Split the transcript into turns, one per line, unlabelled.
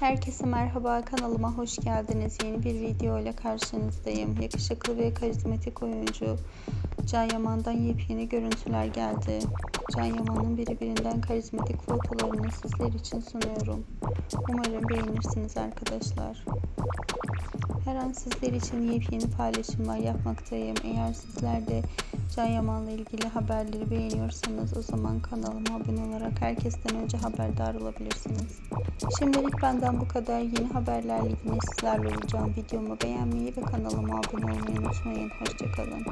Herkese merhaba kanalıma hoş geldiniz. Yeni bir video ile karşınızdayım. Yakışıklı ve karizmatik oyuncu Can Yaman'dan yepyeni görüntüler geldi. Can Yaman'ın birbirinden karizmatik fotolarını sizler için sunuyorum. Umarım beğenirsiniz arkadaşlar. Her an sizler için yepyeni paylaşımlar yapmaktayım. Eğer sizler de Can Yaman'la ilgili haberleri beğeniyorsanız o zaman kanalıma abone olarak herkesten önce haberdar olabilirsiniz. Şimdilik benden bu kadar. Yeni haberlerle yine sizlerle olacağım. Videomu beğenmeyi ve kanalıma abone olmayı unutmayın. Hoşçakalın.